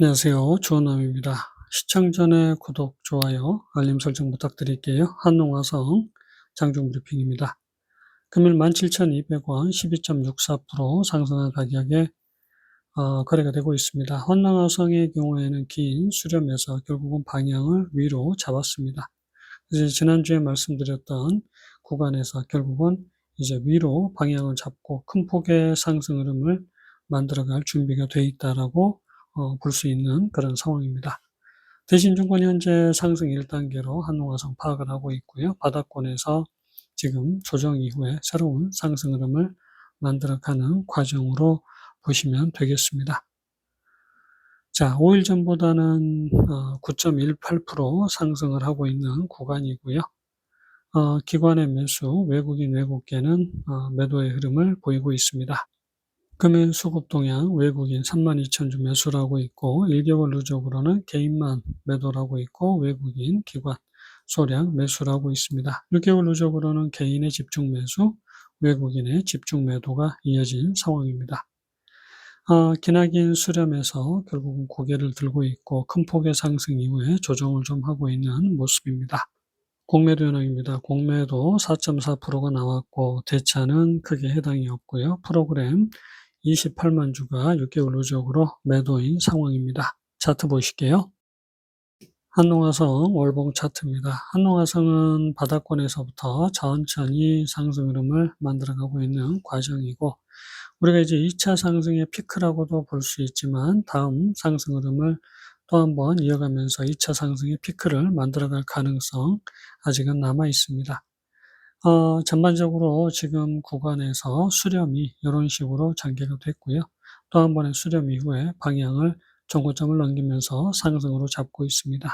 안녕하세요. 주원남입니다. 시청 전에 구독, 좋아요, 알림 설정 부탁드릴게요. 한농화성 장중 브리핑입니다. 금일 17,200원 12.64% 상승한 가격에 어, 거래가 되고 있습니다. 한농화성의 경우에는 긴 수렴에서 결국은 방향을 위로 잡았습니다. 이제 지난주에 말씀드렸던 구간에서 결국은 이제 위로 방향을 잡고 큰 폭의 상승 흐름을 만들어갈 준비가 돼 있다라고 어, 볼 수 있는 그런 상황입니다. 대신 증권 현재 상승 1단계로 한농화성 파악을 하고 있고요. 바닥권에서 지금 조정 이후에 새로운 상승 흐름을 만들어가는 과정으로 보시면 되겠습니다. 자, 5일 전보다는 9.18% 어, 상승을 하고 있는 구간이고요. 어, 기관의 매수, 외국인 외국계는 어, 매도의 흐름을 보이고 있습니다. 금일 수급 동향 외국인 32,000주 매수라고 있고 1개월 누적으로는 개인만 매도라고 있고 외국인 기관 소량 매수라고 있습니다. 6개월 누적으로는 개인의 집중 매수, 외국인의 집중 매도가 이어진 상황입니다. 어, 기나긴 수렴에서 결국은 고개를 들고 있고 큰 폭의 상승 이후에 조정을 좀 하고 있는 모습입니다. 공매도 현황입니다. 공매도 4.4%가 나왔고 대차는 크게 해당이 없고요. 프로그램 28만 주가 6개월 누적으로 매도인 상황입니다. 차트 보실게요. 한농화성 월봉 차트입니다. 한농화성은 바닥권에서부터 천천히 상승 흐름을 만들어가고 있는 과정이고 우리가 이제 2차 상승의 피크라고도 볼 수 있지만 다음 상승 흐름을 또 한번 이어가면서 2차 상승의 피크를 만들어갈 가능성 아직은 남아 있습니다. 어, 전반적으로 지금 구간에서 수렴이 이런 식으로 전개가 됐고요. 또 한 번의 수렴 이후에 방향을 정고점을 넘기면서 상승으로 잡고 있습니다.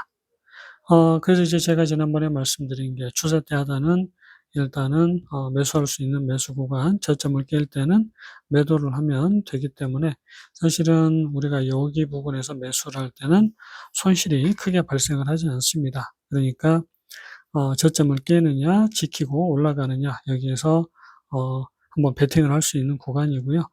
어, 그래서 이제 제가 지난번에 말씀드린 게 추세 때 하단은 일단은 어, 매수할 수 있는 매수 구간 저점을 깰 때는 매도를 하면 되기 때문에 사실은 우리가 여기 부분에서 매수를 할 때는 손실이 크게 발생을 하지 않습니다. 그러니까 어, 저점을 깨느냐, 지키고 올라가느냐, 여기에서 어, 한번 베팅을 할 수 있는 구간이고요.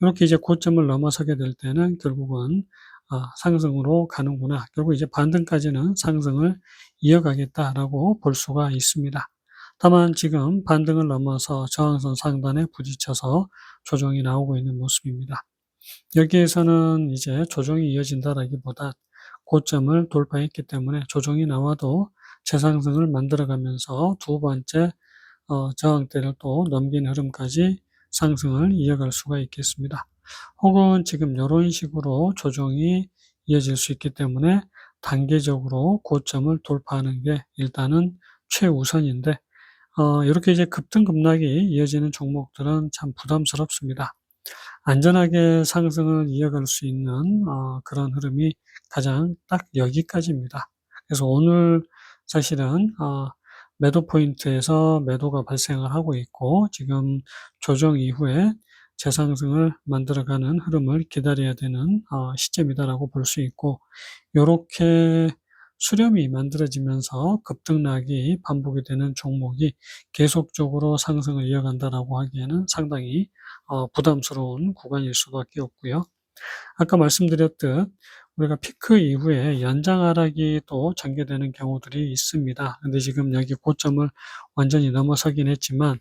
이렇게 이제 고점을 넘어서게 될 때는 결국은 어, 상승으로 가는구나. 결국 이제 반등까지는 상승을 이어가겠다라고 볼 수가 있습니다. 다만 지금 반등을 넘어서 저항선 상단에 부딪혀서 조정이 나오고 있는 모습입니다. 여기에서는 이제 조정이 이어진다라기보다 고점을 돌파했기 때문에 조정이 나와도 재상승을 만들어가면서 두 번째 어, 저항대를 또 넘긴 흐름까지 상승을 이어갈 수가 있겠습니다. 혹은 지금 이런 식으로 조정이 이어질 수 있기 때문에 단계적으로 고점을 돌파하는 게 일단은 최우선인데 어, 이렇게 이제 급등급락이 이어지는 종목들은 참 부담스럽습니다. 안전하게 상승을 이어갈 수 있는 어, 그런 흐름이 가장 딱 여기까지입니다. 그래서 오늘 사실은 어, 매도 포인트에서 매도가 발생을 하고 있고 지금 조정 이후에 재상승을 만들어가는 흐름을 기다려야 되는 어, 시점이다라고 볼 수 있고 이렇게 수렴이 만들어지면서 급등락이 반복이 되는 종목이 계속적으로 상승을 이어간다라고 하기에는 상당히 어, 부담스러운 구간일 수밖에 없고요. 아까 말씀드렸듯 우리가 피크 이후에 연장 하락이 또 전개되는 경우들이 있습니다. 근데 지금 여기 고점을 완전히 넘어서긴 했지만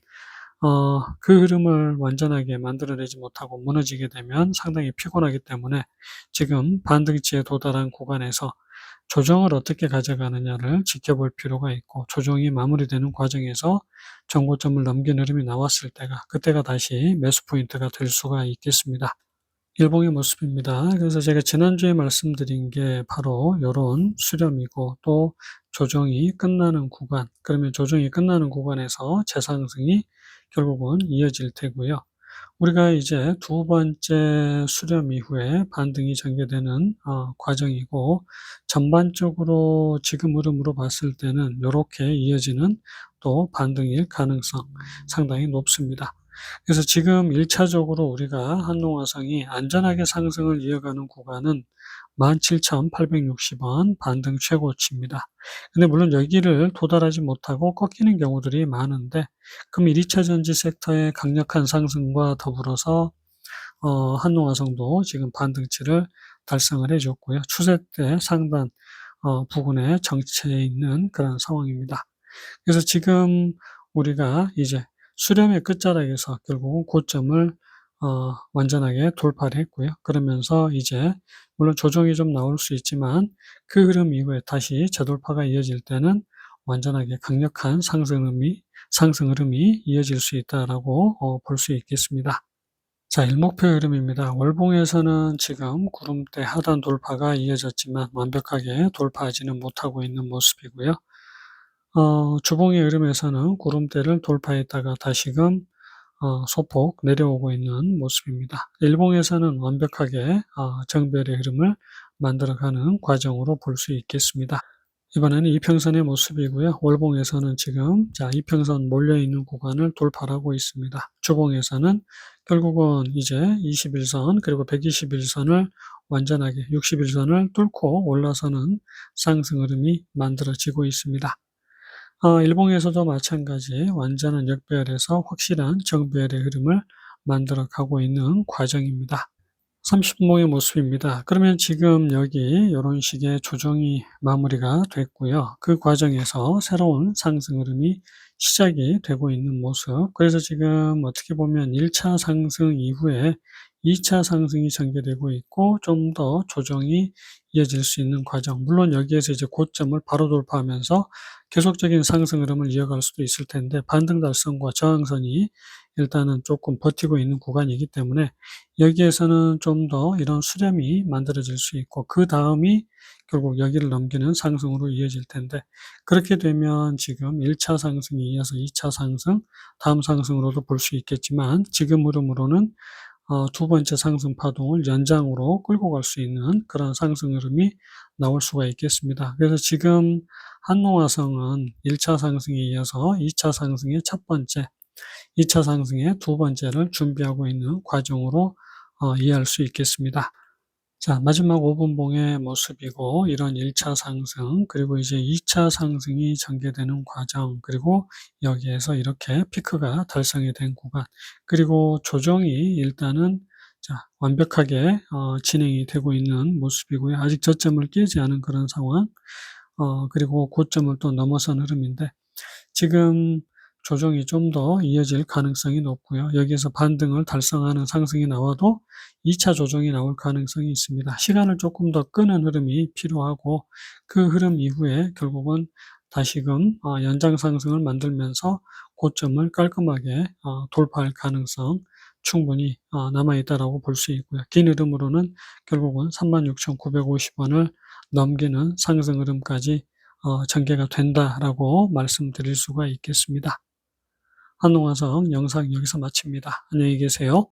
어, 그 흐름을 완전하게 만들어내지 못하고 무너지게 되면 상당히 피곤하기 때문에 지금 반등치에 도달한 구간에서 조정을 어떻게 가져가느냐를 지켜볼 필요가 있고 조정이 마무리되는 과정에서 정고점을 넘긴 흐름이 나왔을 때가 그때가 다시 매수 포인트가 될 수가 있겠습니다. 일봉의 모습입니다. 그래서 제가 지난주에 말씀드린 게 바로 이런 수렴이고 또 조정이 끝나는 구간 그러면 조정이 끝나는 구간에서 재상승이 결국은 이어질 테고요. 우리가 이제 두 번째 수렴 이후에 반등이 전개되는 어, 과정이고 전반적으로 지금 흐름으로 봤을 때는 이렇게 이어지는 또 반등일 가능성 상당히 높습니다. 그래서 지금 1차적으로 우리가 한농화성이 안전하게 상승을 이어가는 구간은 17,860원 반등 최고치입니다. 근데 물론 여기를 도달하지 못하고 꺾이는 경우들이 많은데 그럼 1차 전지 섹터의 강력한 상승과 더불어서 어, 한농화성도 지금 반등치를 달성을 해 줬고요. 추세 때 상단 어 부근에 정체해 있는 그런 상황입니다. 그래서 지금 우리가 이제 수렴의 끝자락에서 결국은 고점을 어 완전하게 돌파를 했고요. 그러면서 이제 물론 조정이 좀 나올 수 있지만 그 흐름 이후에 다시 재돌파가 이어질 때는 완전하게 강력한 상승 흐름이 상승 흐름이 이어질 수 있다라고 어 볼수 있겠습니다. 자, 일목표 흐름입니다. 월봉에서는 지금 구름대 하단 돌파가 이어졌지만 완벽하게 돌파하지는 못하고 있는 모습이고요. 어 주봉의 흐름에서는 구름대를 돌파했다가 다시금 어 소폭 내려오고 있는 모습입니다. 일봉에서는 완벽하게 어 정배열의 흐름을 만들어가는 과정으로 볼 수 있겠습니다. 이번에는 이평선의 모습이고요. 월봉에서는 지금 자 이평선 몰려있는 구간을 돌파를 하고 있습니다. 주봉에서는 결국은 이제 21선 그리고 121선을 완전하게 61선을 뚫고 올라서는 상승 흐름이 만들어지고 있습니다. 어 일봉에서도 마찬가지 완전한 역배열에서 확실한 정배열의 흐름을 만들어 가고 있는 과정입니다. 30분봉의 모습입니다. 그러면 지금 여기 요런 식의 조정이 마무리가 됐고요. 그 과정에서 새로운 상승 흐름이 시작이 되고 있는 모습. 그래서 지금 어떻게 보면 1차 상승 이후에 2차 상승이 전개되고 있고 좀 더 조정이 이어질 수 있는 과정. 물론 여기에서 이제 고점을 바로 돌파하면서 계속적인 상승 흐름을 이어갈 수도 있을 텐데 반등 달성과 저항선이 일단은 조금 버티고 있는 구간이기 때문에 여기에서는 좀 더 이런 수렴이 만들어질 수 있고 그 다음이 결국 여기를 넘기는 상승으로 이어질 텐데 그렇게 되면 지금 1차 상승이 이어서 2차 상승, 다음 상승으로도 볼 수 있겠지만 지금 흐름으로는 어 두 번째 상승 파동을 연장으로 끌고 갈 수 있는 그런 상승 흐름이 나올 수가 있겠습니다. 그래서 지금 한농화성은 1차 상승에 이어서 2차 상승의 첫 번째, 2차 상승의 두 번째를 준비하고 있는 과정으로 어 이해할 수 있겠습니다. 자, 마지막 5분봉의 모습이고 이런 1차 상승 그리고 이제 2차 상승이 전개되는 과정 그리고 여기에서 이렇게 피크가 달성이 된 구간 그리고 조정이 일단은 자, 완벽하게 어 진행이 되고 있는 모습이고요. 아직 저점을 깨지 않은 그런 상황 어 그리고 고점을 또 넘어선 흐름인데 지금 조정이 좀 더 이어질 가능성이 높고요. 여기에서 반등을 달성하는 상승이 나와도 2차 조정이 나올 가능성이 있습니다. 시간을 조금 더 끄는 흐름이 필요하고 그 흐름 이후에 결국은 다시금 어 연장 상승을 만들면서 고점을 깔끔하게 어 돌파할 가능성 충분히 어 남아 있다라고 볼 수 있고요. 긴 흐름으로는 결국은 36,950 원을 넘기는 상승 흐름까지 어 전개가 된다라고 말씀드릴 수가 있겠습니다. 한농화성 영상 여기서 마칩니다. 안녕히 계세요.